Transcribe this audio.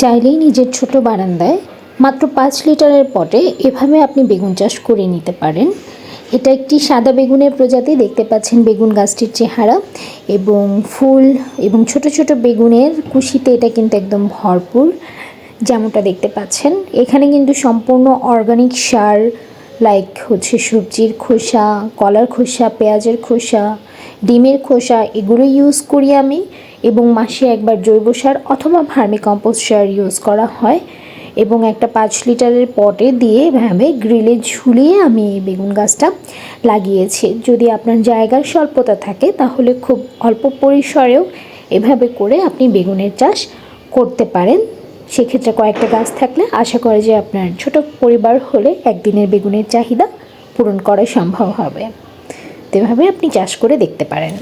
চাইলেই নিজের ছোট বারান্দায় মাত্র পাঁচ লিটারের পটে এভাবে আপনি বেগুন চাষ করে নিতে পারেন। এটা একটি সাদা বেগুনের প্রজাতি, দেখতে পাচ্ছেন বেগুন গাছটির চেহারা এবং ফুল এবং ছোট ছোট বেগুনের কুশিতে এটা কিন্তু একদম ভরপুর। যেমনটা দেখতে পাচ্ছেন, এখানে কিন্তু সম্পূর্ণ অর্গানিক সার লাইক হচ্ছে সবজির খোসা, কলার খোসা, পেঁয়াজের খোসা, ডিমের খোসা, এগুলো ইউজ করি আমি এবং মাসে একবার জৈব সার অথবা ভার্মি কম্পোস্ট সার ইউজ করা হয় এবং একটা পাঁচ লিটারের পটে দিয়ে এভাবে গ্রিলে ঝুলিয়ে আমি এই বেগুন গাছটা লাগিয়েছি। যদি আপনার জায়গার স্বল্পতা থাকে তাহলে খুব অল্প পরিসরেও এভাবে করে আপনি বেগুনের চাষ করতে পারেন। সেক্ষেত্রে কয়েকটা গাছ থাকলে আশা করে যে আপনার ছোট পরিবার হলে একদিনের বেগুনের চাহিদা পূরণ করা সম্ভব হবে। তো এভাবে আপনি চাষ করে দেখতে পারেন।